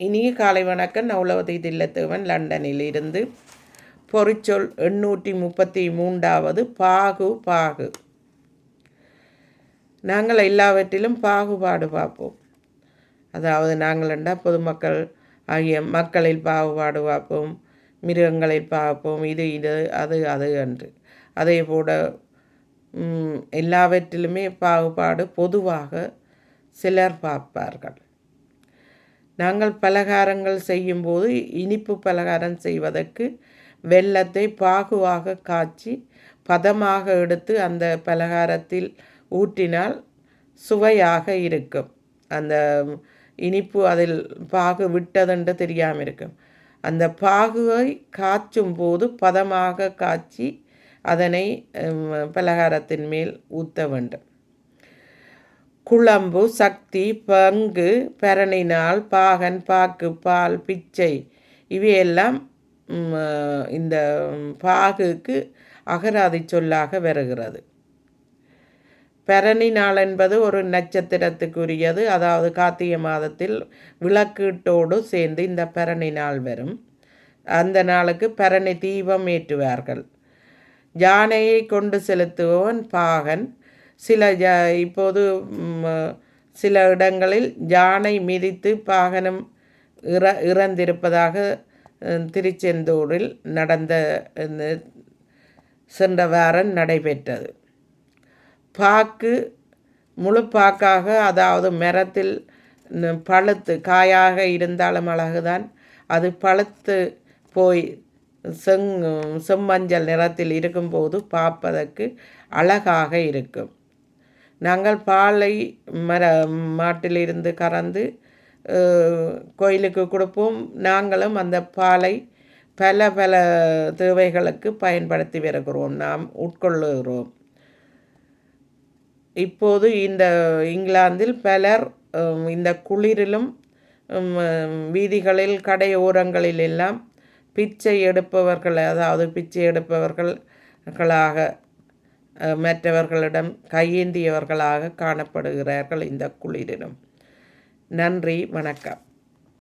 இனிய காலை வணக்கம். நவுலவதி தில்லத்தேவன் லண்டனில் இருந்து. பொறிச்சொல் எண்ணூற்றி முப்பத்தி மூன்றாவது பாகு பாகு. நாங்கள் எல்லாவற்றிலும் பாகுபாடு பார்ப்போம். அதாவது நாங்கள் என்றால் பொதுமக்கள் ஆகிய மக்களில் பாகுபாடு பார்ப்போம். மிருகங்களில் பார்ப்போம். இது இது அது அது என்று. அதே போல எல்லாவற்றிலுமே பாகுபாடு பொதுவாக சிலர் பார்ப்பார்கள். நாங்கள் பலகாரங்கள் செய்யும்போது இனிப்பு பலகாரம் செய்வதற்கு வெல்லத்தை பாகுவாக காய்ச்சி பதமாக எடுத்து அந்த பலகாரத்தில் ஊற்றினால் சுவையாக இருக்கும். அந்த இனிப்பு அதில் பாகு விட்டதென்று தெரியாமல் இருக்கும். அந்த பாகுவை காய்ச்சும் போது பதமாக காய்ச்சி அதனை பலகாரத்தின் மேல் ஊற்ற வேண்டும். குழம்பு சக்தி பங்கு பரணினால் பாகன் பாக்கு பால் பிச்சை. இவையெல்லாம் இந்த பாகுக்கு அகராதி சொல்லாக வருகிறது. பரணி நாள் என்பது ஒரு நட்சத்திரத்துக்குரியது. அதாவது கார்த்திகை மாதத்தில் விளக்கீட்டோடு சேர்ந்து இந்த பரணி நாள் வரும். அந்த நாளுக்கு பரணி தீபம் ஏற்றுவார்கள். யானையை கொண்டு செலுத்துபவன் பாகன். சில ஜ இப்போது சில இடங்களில் ஜானை மிதித்து பாகனம் இற இறந்திருப்பதாக திருச்செந்தூரில் நடந்த சென்ற வாரம் நடைபெற்றது. பாக்கு முழு பாக்காக அதாவது மரத்தில் பழுத்து காயாக இருந்தாலும் அழகுதான். அது பழுத்து போய் செங் செம்மஞ்சள் நிறத்தில் இருக்கும்போது பார்ப்பதற்கு அழகாக இருக்கும். நாங்கள் பாலை மர மாட்டிலிருந்து கறந்து கோயிலுக்கு கொடுப்போம். நாங்களும் அந்த பாலை பல பல தேவைகளுக்கு பயன்படுத்தி வருகிறோம். நாம் உட்கொள்ளுகிறோம். இப்போது இந்த இங்கிலாந்தில் பலர் இந்த குளிரிலும் வீதிகளில் கடை ஓரங்களில் எல்லாம் பிச்சை எடுப்பவர்கள் அதாவது பிச்சை எடுப்பவர்களாக மற்றவர்களிடம் கையேந்தியவர்களாக காணப்படுகிறார்கள் இந்த குளிரிலும். நன்றி வணக்கம்.